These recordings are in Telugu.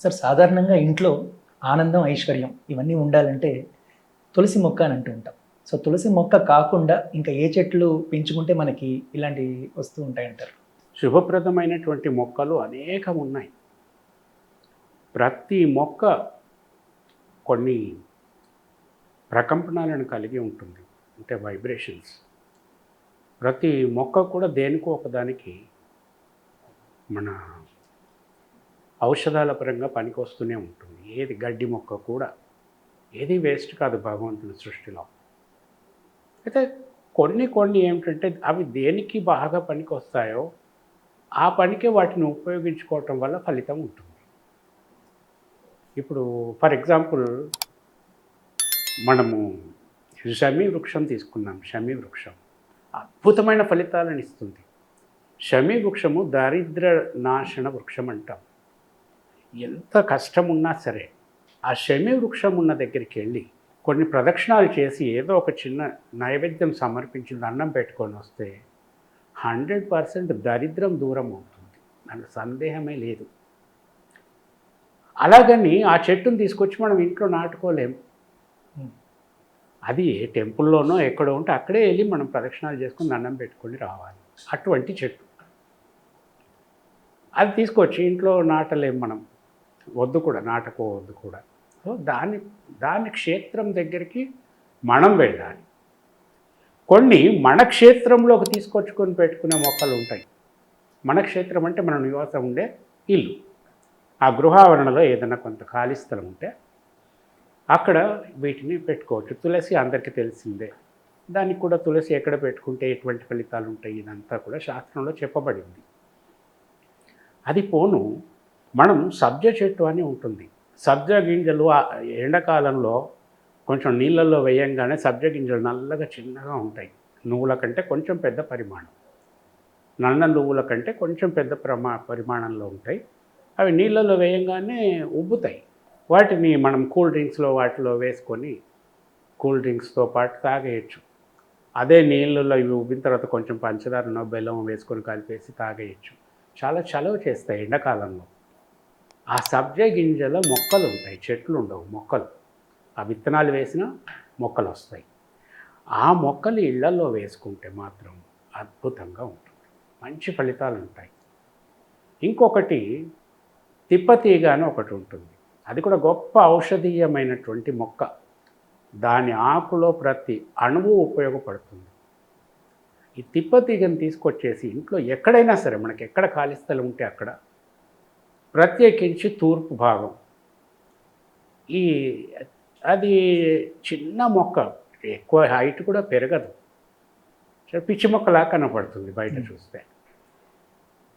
సార్ సాధారణంగా ఇంట్లో ఆనందం ఐశ్వర్యం ఇవన్నీ ఉండాలంటే తులసి మొక్క అని అంటూ ఉంటాం. సో తులసి మొక్క కాకుండా ఇంకా ఏ చెట్లు పెంచుకుంటే మనకి ఇలాంటివి వస్తూ ఉంటాయంటారు? శుభప్రదమైనటువంటి మొక్కలు అనేకం ఉన్నాయి. ప్రతి మొక్క కొన్ని ప్రకంపనాలను కలిగి ఉంటుంది. అంటే వైబ్రేషన్స్ ప్రతి మొక్క కూడా దేనికో ఒకదానికి మన ఔషధాల పరంగా పనికొస్తూనే ఉంటుంది. ఏది గడ్డి మొక్క కూడా ఏది వేస్ట్ కాదు భగవంతుని సృష్టిలో. అయితే కొన్ని కొన్ని ఏమిటంటే అవి దేనికి బాగా పనికొస్తాయో ఆ పనికే వాటిని ఉపయోగించుకోవటం వల్ల ఫలితం ఉంటుంది. ఇప్పుడు ఫర్ ఎగ్జాంపుల్ మనము షమీ వృక్షం తీసుకున్నాం షమీ వృక్షం అద్భుతమైన ఫలితాలను ఇస్తుంది. షమీ వృక్షము దారిద్ర నాశన వృక్షం అంటాం. ఎంత కష్టం ఉన్నా సరే ఆ షమీ వృక్షం ఉన్న దగ్గరికి వెళ్ళి కొన్ని ప్రదక్షిణాలు చేసి ఏదో ఒక చిన్న నైవేద్యం సమర్పించి దండం పెట్టుకొని వస్తే హండ్రెడ్ పర్సెంట్ దరిద్రం దూరం అవుతుంది. దాని సందేహమే లేదు. అలాగని ఆ చెట్టును తీసుకొచ్చి మనం ఇంట్లో నాటుకోలేం. అది ఏ టెంపుల్లోనో ఎక్కడో ఉంటే అక్కడే వెళ్ళి మనం ప్రదక్షిణాలు చేసుకుని దండం పెట్టుకొని రావాలి. అటువంటి చెట్టు. అది తీసుకొచ్చి ఇంట్లో నాటలేం మనం. వద్దు కూడా నాటకం వద్దు కూడా. సో దాని దాని క్షేత్రం దగ్గరికి మనం వెళ్ళాలి. కొన్ని మన క్షేత్రంలోకి తీసుకొచ్చుకొని పెట్టుకునే మొక్కలు ఉంటాయి. మన క్షేత్రం అంటే మన నివాసం ఉండే ఇల్లు. ఆ గృహావరణలో ఏదైనా కొంత ఖాళీ స్థలం ఉంటే అక్కడ వీటిని పెట్టుకోవచ్చు. తులసి అందరికీ తెలిసిందే. దానికి కూడా తులసి ఎక్కడ పెట్టుకుంటే ఎటువంటి ఫలితాలు ఉంటాయి? ఇదంతా కూడా శాస్త్రంలో చెప్పబడింది. అది పోను మనం సబ్జ చెట్టు అని ఉంటుంది. సబ్జ గింజలు ఎండాకాలంలో కొంచెం నీళ్ళల్లో వేయంగానే సబ్జ గింజలు నల్లగా చిన్నగా ఉంటాయి. నువ్వుల కంటే కొంచెం పెద్ద పరిమాణం. నల్ల నువ్వుల కంటే కొంచెం పెద్ద ప్రమా పరిమాణంలో ఉంటాయి. అవి నీళ్ళల్లో వేయంగానే ఉబ్బుతాయి. వాటిని మనం కూల్ డ్రింక్స్లో వాటిలో వేసుకొని కూల్ డ్రింక్స్తో పాటు తాగేయచ్చు. అదే నీళ్ళల్లో ఇవి ఉబ్బిన తర్వాత కొంచెం పంచదారనో బెల్లం వేసుకొని కలిపేసి తాగేయచ్చు. చాలా చలవ చేస్తాయి ఎండాకాలంలో. ఆ సబ్జ గింజల మొక్కలు ఉంటాయి చెట్లు ఉండవు మొక్కలు. ఆ విత్తనాలు వేసిన మొక్కలు వస్తాయి. ఆ మొక్కలు ఇళ్ళలో వేసుకుంటే మాత్రం అద్భుతంగా ఉంటుంది. మంచి ఫలితాలు ఉంటాయి. ఇంకొకటి తిప్పతీగ అని ఒకటి ఉంటుంది. అది కూడా గొప్ప ఔషధీయమైనటువంటి మొక్క. దాని ఆకులో ప్రతి అణువు ఉపయోగపడుతుంది. ఈ తిప్పతీగను తీసుకొచ్చేసి ఇంట్లో ఎక్కడైనా సరే మనకి ఎక్కడ ఖాళీ స్థలం ఉంటే అక్కడ ప్రత్యేకించి తూర్పు భాగం. ఈ అది చిన్న మొక్క ఎక్కువ హైట్ కూడా పెరగదు. పిచ్చి మొక్కలా కనపడుతుంది బయట చూస్తే.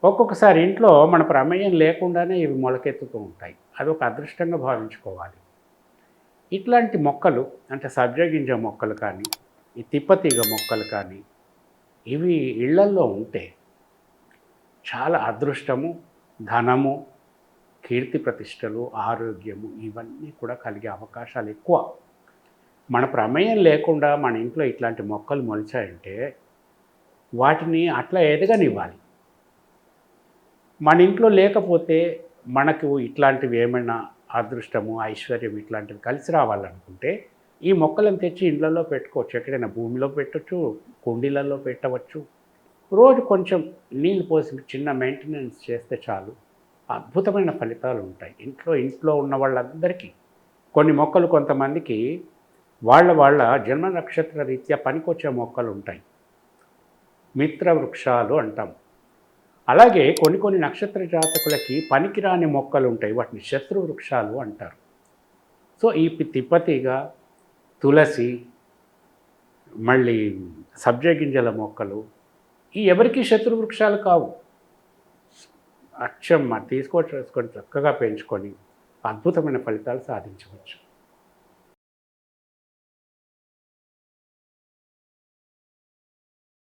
ఒక్కొక్కసారి ఇంట్లో మన ప్రమేయం లేకుండానే ఇవి మొలకెత్తుతూ ఉంటాయి. అది ఒక అదృష్టంగా భావించుకోవాలి. ఇట్లాంటి మొక్కలు అంటే సబ్జగింజ మొక్కలు కానీ ఈ తిప్పతీగ మొక్కలు కానీ ఇవి ఇళ్ళల్లో ఉంటే చాలా అదృష్టము ధనము కీర్తి ప్రతిష్టలు ఆరోగ్యము ఇవన్నీ కూడా కలిగే అవకాశాలు ఎక్కువ. మన ప్రమేయం లేకుండా మన ఇంట్లో ఇట్లాంటి మొక్కలు మొలిచాయంటే వాటిని అట్లా ఎదగనివ్వాలి. మన ఇంట్లో లేకపోతే మనకు ఇట్లాంటివి ఏమైనా అదృష్టము ఐశ్వర్యం ఇట్లాంటివి కలిసి రావాలనుకుంటే ఈ మొక్కలను తెచ్చి ఇండ్లలో పెట్టుకోవచ్చు. ఎక్కడైనా భూమిలో పెట్టచ్చు కుండీలలో పెట్టవచ్చు. రోజు కొంచెం నీళ్ళు పోసి చిన్న మెయింటెనెన్స్ చేస్తే చాలు. అద్భుతమైన ఫలితాలు ఉంటాయి. ఇంట్లో ఇంట్లో ఉన్న వాళ్ళందరికీ కొన్ని మొక్కలు కొంతమందికి వాళ్ళ వాళ్ళ జన్మ నక్షత్ర రీత్యా పనికొచ్చే మొక్కలు ఉంటాయి. మిత్ర వృక్షాలు అంటాం. అలాగే కొన్ని కొన్ని నక్షత్ర జాతకులకి పనికిరాని మొక్కలు ఉంటాయి. వాటిని శత్రు వృక్షాలు అంటారు. సో ఈ పి- తిప్పతీగ తులసి మళ్ళీ సబ్జ గింజల మొక్కలు ఈ ఎవరికి శత్రు వృక్షాలు అచ్చమ్మ అక్షం తీసుకోవచ్చు చక్కగా పెంచుకొని అద్భుతమైన ఫలితాలు సాధించవచ్చు.